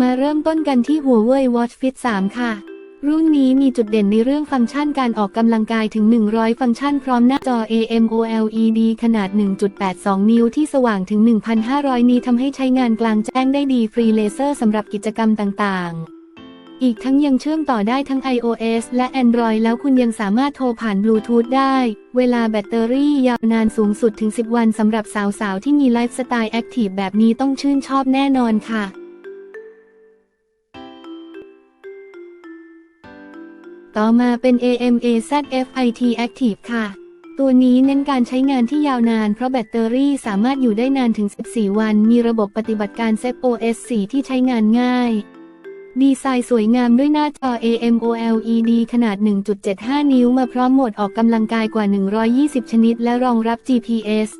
มาเริ่มต้นกันที่ Huawei Watch Fit 3 ค่ะ รุ่นนี้มีจุดเด่นในเรื่องฟังก์ชันการออกกำลังกายถึง 100 ฟังก์ชันพร้อมหน้าจอ AMOLED ขนาด 1.82 นิ้วที่สว่างถึง 1,500 นี้ทำให้ใช้งานกลางแจ้งได้ดีฟรีเลเซอร์สำหรับกิจกรรมต่างๆอีกทั้งยังเชื่อมต่อได้ทั้ง iOS และ Android แล้วคุณยังสามารถโทรผ่านบลูทูธได้ เวลาแบตเตอรี่ยาวนานสูงสุดถึง 10 วันสำหรับสาวๆ ที่มีไลฟ์สไตล์แอคทีฟแบบนี้ต้องชื่นชอบแน่นอนค่ะ ต่อมาเป็น AMA ZFIT Active ค่ะ ตัวนี้เน้นการใช้งานที่ยาวนาน เพราะแบตเตอรี่สามารถอยู่ได้นานถึง 14 วัน มีระบบปฏิบัติการ Zen OS 4 ที่ใช้งานง่าย ดีไซน์สวยงามด้วยหน้าจอ AMOLED ขนาด 1.75 นิ้วมาพร้อมโหมดออกกำลังกายกว่า 120 ชนิด และรองรับ GPS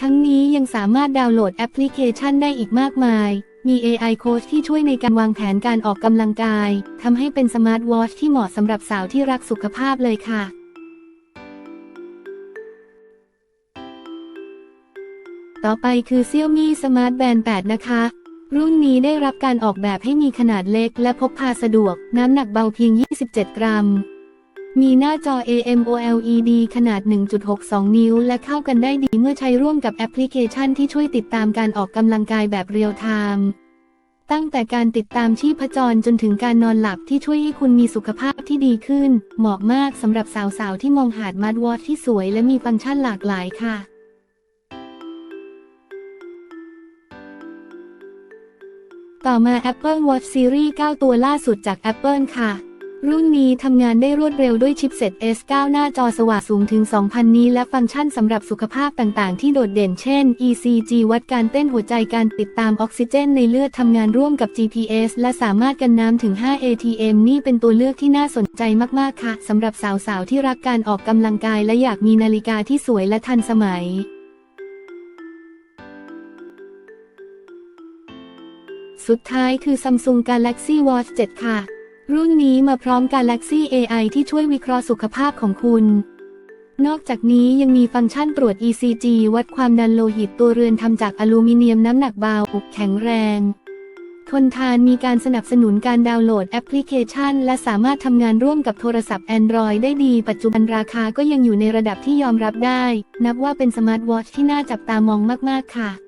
ทั้งนี้ยังสามารถดาวน์โหลดแอปพลิเคชันได้อีกมากมาย มี AI Coach ที่ช่วยในการวางแผนการออกกำลังกาย ทำให้เป็นสมาร์ทวอชที่เหมาะสำหรับสาวที่รักสุขภาพเลยค่ะต่อไปคือ Xiaomi Smart Band 8 นะคะ รุ่นนี้ได้รับการออกแบบให้มีขนาดเล็กและพกพาสะดวก น้ำหนักเบาเพียง 27 กรัม มีหน้าจอ AMOLED ขนาด 1.62 นิ้ว และเข้ากันได้ดีเมื่อใช้ร่วมกับแอปพลิเคชันที่ช่วยติดตามการออกกำลังกายแบบเรียลไทม์ตั้งแต่การติดตามชีพจรจนถึงการนอนหลับที่ช่วยให้คุณมีสุขภาพที่ดีขึ้น เหมาะมากสำหรับสาวๆ ที่มองหาดมาร์ทวอทที่สวยและมีฟังก์ชันหลากหลายค่ะ ต่อมา Apple Watch Series 9 ตัวล่าสุดจาก Apple ค่ะ รุ่นนี้ทำงานได้รวดเร็วด้วยชิปเซ็ต S9 หน้าจอสว่างสูงถึง 2,000 นี้ และฟังก์ชันสำหรับสุขภาพต่างๆ ที่โดดเด่นเช่น ECG วัดการเต้นหัวใจการติดตามออกซิเจนในเลือดทำงานร่วมกับ GPS และสามารถกันน้ำถึง 5 ATM นี่เป็นตัวเลือกที่น่าสนใจมาก ๆ ค่ะสำหรับสาว ๆ ที่รักการออกกำลังกาย และอยากมีนาฬิกาที่สวยและทันสมัยสุดท้ายคือ Samsung Galaxy Watch 7 ค่ะ รุ่นนี้มาพร้อม Galaxy AI ที่ช่วยวิเคราะห์สุขภาพของคุณ นอกจากนี้ยังมีฟังก์ชันตรวจ ECG วัดความดันโลหิตตัวเรือนทำจากอลูมิเนียมน้ำหนักเบา แข็งแรง ทนทานมีการสนับสนุนการดาวน์โหลดแอปพลิเคชัน และสามารถทำงานร่วมกับโทรศัพท์ Android ได้ดี ปัจจุบันราคาก็ยังอยู่ในระดับที่ยอมรับได้ นับว่าเป็นสมาร์ทวอทช์ที่น่าจับตามองมาก ๆ ค่ะ